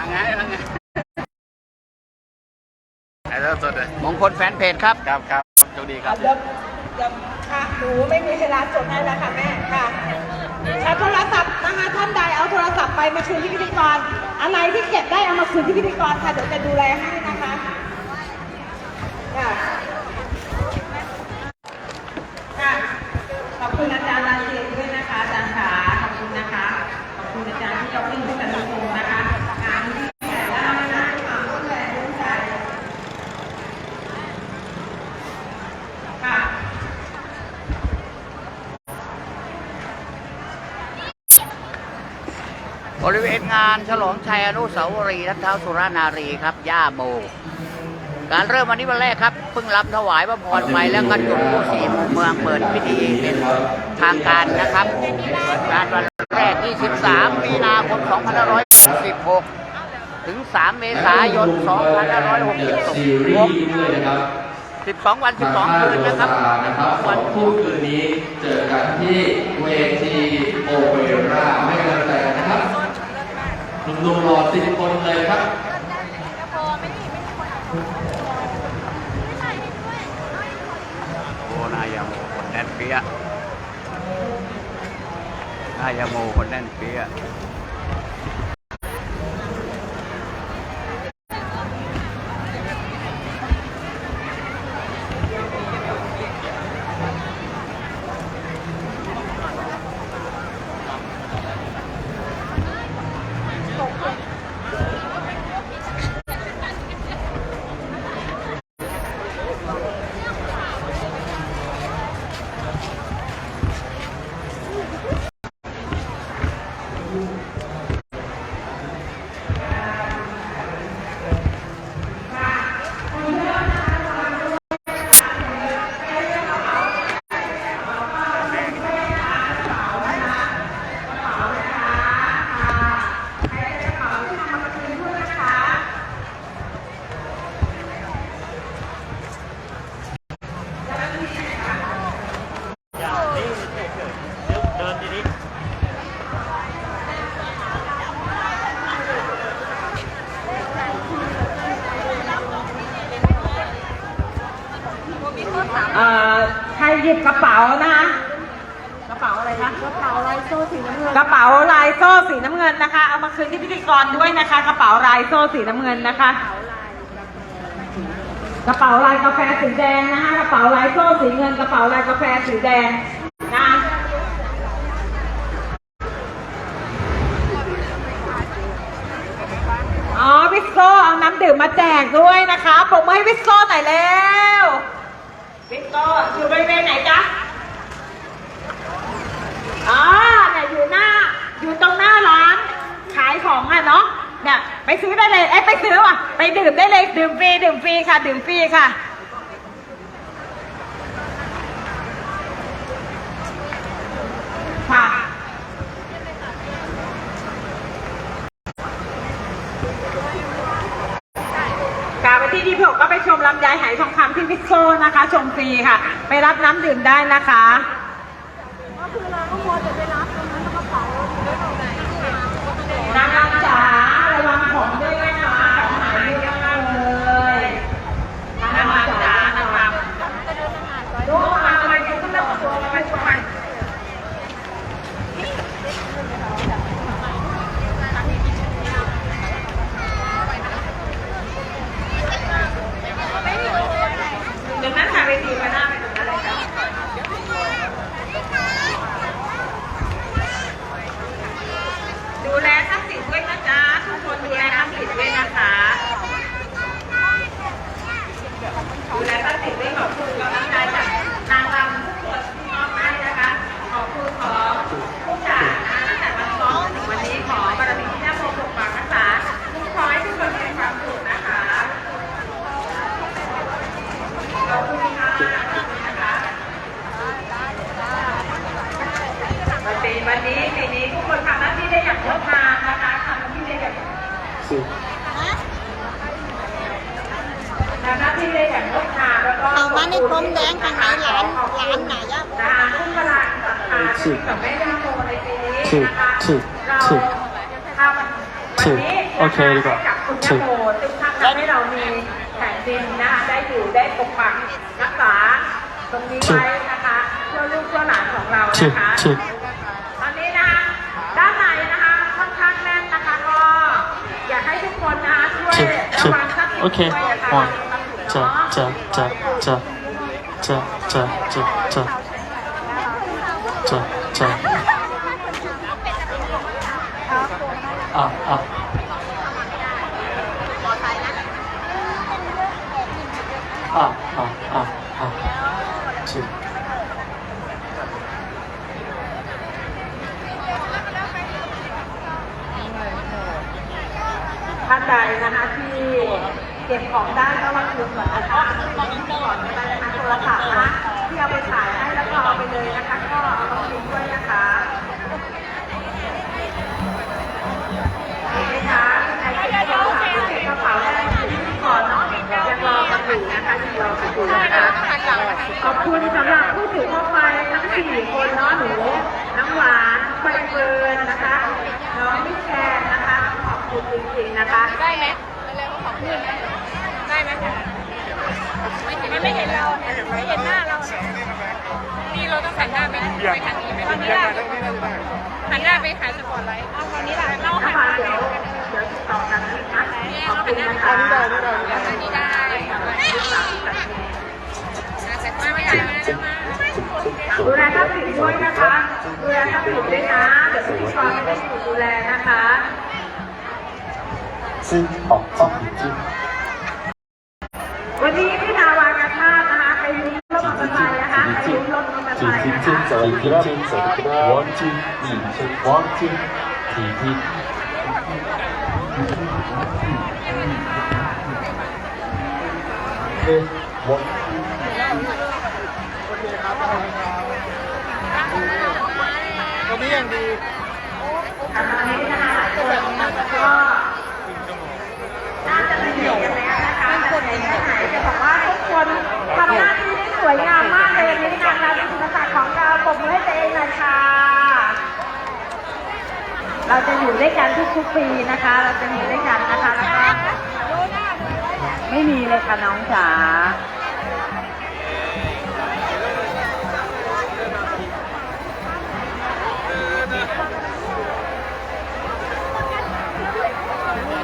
ว่าไงว่าไงไอ้เริ่มสดเลยมงคลแฟนเพจครับ ครับครับโชคดีครับเดี๋ยวเดี๋ยวค่ะหนูไม่มีเวลาจดให้แล้วค่ะแม่ค่ะใช้โทรศัพท์นะคะท่านใดเอาโทรศัพท์ไปมาคืนที่พิธีกร อะไรที่เก็บได้เอามาคืนที่พิธีกรค่ะเดี๋ยวจะดูแลให้นะคะค่ะค่ะขอบคุณอาจารย์ราเซียนด้วยนะคะอาจารย์ขาขอบคุณนะคะขอบคุณอาจารย์ที่ยกขึ้นผู้กันตรงนะคะงานที่แข่งแล้วนะความร่วมแรงร่วมใจค่ะ บริเวณงานฉลองชัยอนุสาวรีย์รัตเท้าสุรานารีครับ ย่าโม การเริ่มวันนี้วันแรกครับเพิ่งรับถวายพระพรไปแล้วก็จุดผู้สีมุมเมืองเปิดพิธีเป็นทางการนะครับการวันแรก23มีนาคม 2516 ถึง 3 เมษายนซีรีส์ด้วยนะครับ2566 12 วัน 12 คืนนะครับนะครับ12สวัอนงคู่คืนนี้เจอกันที่เวทีโอเปร่าให้กำลังใจกันนะครับ หนุ่มหล่อสิบคนเลยครับโอ้นายาโมคนแน่นเปี้ยนายาโมคนแน่นเปี้ย หยิบกระเป๋านะคะ กระเป๋าอะไรคะ กระเป๋าลายโซ่สีน้ำเงิน กระเป๋าลายโซ่สีน้ำเงินนะคะ เอามาคืนที่พิธีกรด้วยนะคะ กระเป๋าลายโซ่สีน้ำเงินนะคะ กระเป๋าลายกาแฟสีแดงนะคะ กระเป๋าลายโซ่สีเงิน กระเป๋าลายกาแฟสีแดงนะอ๋อวิสโซเอาน้ำดื่มมาแจกด้วยนะคะปรบมือให้วิสโซหน่อยเร็ว วิสโซอยู่บริเวณไหนจ๊ะอ๋อเนี่ยอยู่หน้า อยู่ตรงหน้าร้าน ขายของอะเนาะเนี่ยไปซื้อได้เลย เอ้ยไปซื้อว่ะ ไปดื่มได้เลย ดื่มฟรี ดื่มฟรีค่ะ ดื่มฟรีค่ะ กาไปที่ที่ผมก็ไปชมลำไยไห พิโซนะคะ ชมฟรีค่ะ ไปรับน้ำดื่มได้นะคะ สิเอามาในพรมแดงทางไหนหลานหลานไหนย่าถูกถูกถูกถูกถูกโอเคดีกว่าถูกทำให้เรามีแผ่นดินนะคะได้อยู่ได้ปกปักรักษาตรงนี้ไว้นะคะเพื่อลูกเพื่อหลานของเรานะคะ นะคะช่วยระวังทรัพย์สินโอเควยนะคะ one จะจะจะจะจะจะจะจะจะจะอะอะ ขอบคุณสำหรับผู้ถือข้อไปทั้งสี่คนเนาะหนู น้ำหวานใบเฟิร์นนะคะ น้องมิแคนนะคะ ขอบคุณจริงๆนะคะ ได้ไหมเร็วๆขอบคุณได้ไหมมันไม่เห็นเราไม่เห็นหน้าเรานี่เราต้องหันหน้าไปไปทางนี้ไปทางนี้ได้หันหน้าไปหาสปอร์ตไลท์ นะเดี๋ยวพิธีกรไม่ได้อยู่ดูแลนะคะซึ่งออกข้อผิดจริงวันนี้พี่นาวากาชาตินะคะไปลุ้นรถมอเตอร์ไซค์นะคะไปลุ้นรถมอเตอร์ไซค์นะคะสวัสดีครับสวัสดีครับวันจริงนี่ใช่วันจริงทีที่เอ๊ะวัน ตอนนี้นะคะส่วนก็น่าจะเป็นเด็กกันแล้วนะคะคนไหนแค่ไหนจะบอกว่าทุกคนทำหน้าที่ได้สวยงามมากเลยวันนี้งานเราเป็นศิลปะของเราปรบมือให้ตัวเองหน่อยค่ะเราจะอยู่ด้วยกันทุกๆปีนะคะ เราจะอยู่ด้วยกันนะคะแล้วก็ไม่มีเลยค่ะน้องจ๋า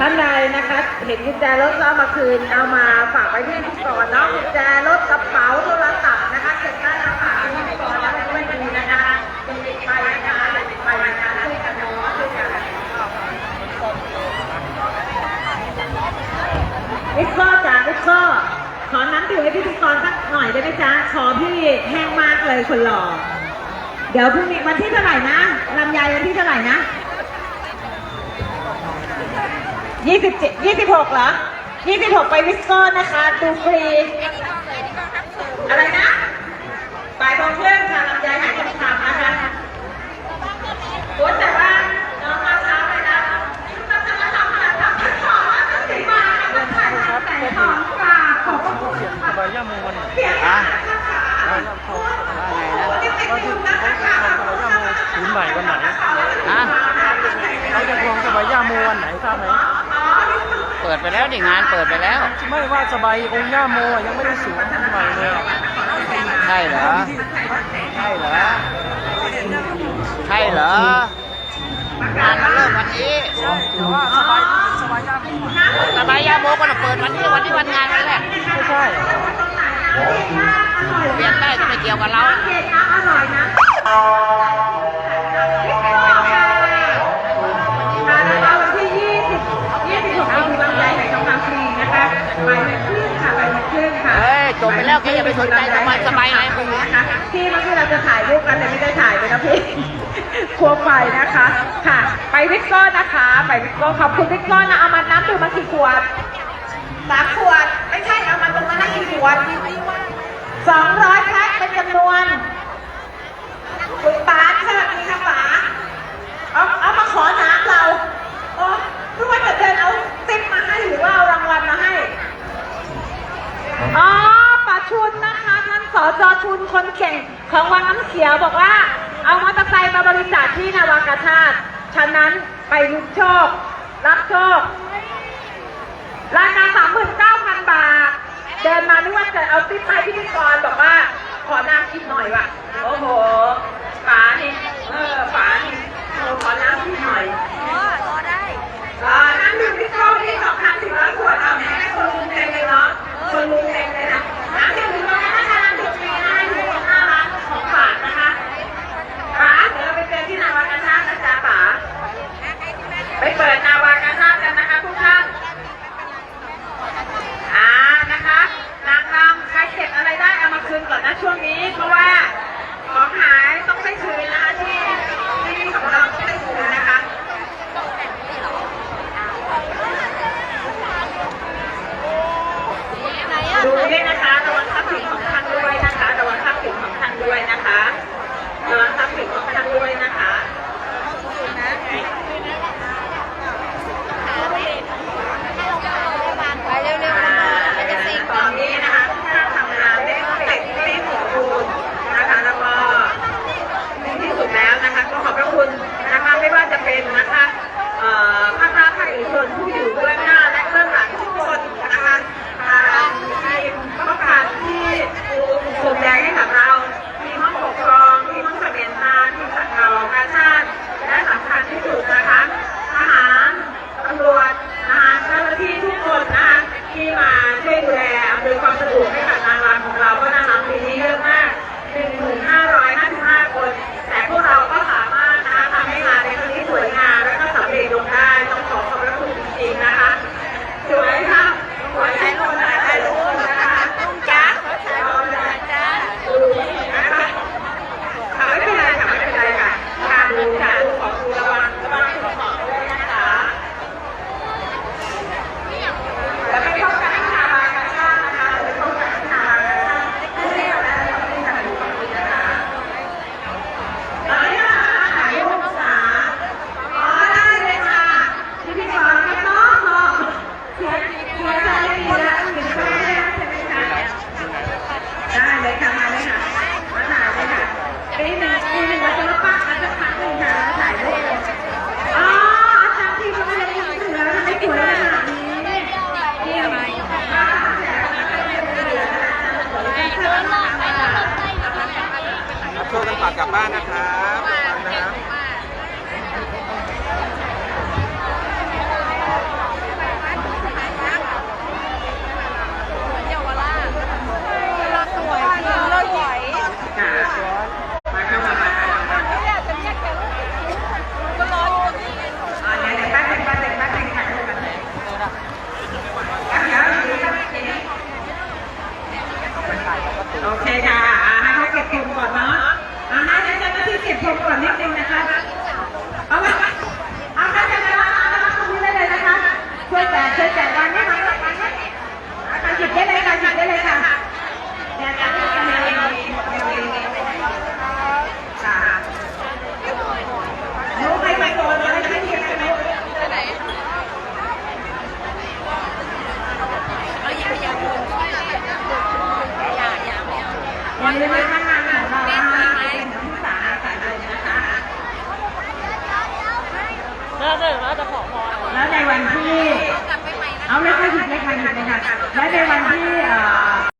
ท่านใดนะคะ เห็นกุญแจรถก็เอามาคืน เอามาฝากไว้ที่พิธีกรเนาะกุญแจรถกระเป๋าโทรศัพท์นะคะเก็บได้ราคาที่พิธีกรแล้วไม่ดีนะคะเป็นเด็กไปนะคะเด็กไปนะคะช่วยกันเนาะช่วยกันวิกเกอจ้าวิกเกอขอน้ำดื่มให้พิธีกรสักหน่อยได้ไหมจ๊ะขอพี่แห้งมากเลยคนหล่อเดี๋ยวพรุ่งนี้วันที่เท่าไหร่นะลำไยวันที่เท่าไหร่นะ ยี่สิบเจ็ดยี่สิบหกเหรอยี่สิบหกไปวิสโก้นะคะ ดูฟรี อะไรนะบ่ายโมงครึ่งค่ะลำไยหายทองคำนะคะโอ้แต่ว่าน้องมาเช้าเลยนะมาทำมาทำอะไรทำฉันขอว่าฉันถึงมาแล้วถ่ายทำแต่ของฝากขอบพระคุณค่ะเสียงค่ะที่ไปดูนะคะถึงใหม่วันไหน ฮะ เราจะควงสบายย่าโมวันไหนทราบไหม เปิดไปแล้วดิงานเปิดไปแล้ว ไม่ว่าสบายองค์ย่าโมอะยังไม่ได้สวมใหม่เลยอะใช่เหรอ ใช่เหรอ ใช่เหรองานมันเริ่มวันนี้แต่ว่าสบายสบายย่าโมอะสบายยาโมก็ต้องเปิดวันนี้วันที่วันงานวันแรกไม่ใช่เปลี่ยนได้ก็ไม่เกี่ยวกับเราเค้กน้ำอร่อยนะ ยจบไปแล้วแกอย่าไปสนใจสบายสบายอะไรมึงนะคะที่เมื่อกี้เราจะถ่ายรูปกันแต่ไม่ได้ถ่ายเลยนะพี่ครัวไฟนะคะ ค่ะ ไปวิกโก้นะคะ ไปวิกโก้ขอบคุณวิกโก้นะเอามาน้ำดื่มมากี่ขวดสามขวด ไม่ใช่เอามาตรงนั้นนะกี่ขวดสองร้อยแพ็คเป็นจำนวนคุณปานสวัสดีค่ะป๋าเอาเอามาขอน้ำเราโอ้รู้ว่าจะเดินเอาติ๊บมาให้หรือว่าเอารางวัลมาให้อ๋อ อจอชุนคนเก่งของวังน้ำเขียวบอกว่า เอามอเตอร์ไซค์มาบริจาคที่นาวากาชาติฉะนั้นไปลุ้นโชค รับโชค รายคาสามหมื่นเก้าพันบาท เดินมานึกว่าจะเอาติ๊กไปพิธีกรบอกว่า ขอนางกินหน่อยว่ะ โอ้โหฝานี่เออฝานี่เออขอน้ำกินหน่อยอ่าน้ำหนึ่งที่เข้าที่สองพันสี่ร้อยขวดเอาแม่คนลุงเต็เลยเนาะคนลุงเต็ บ้านนะคะ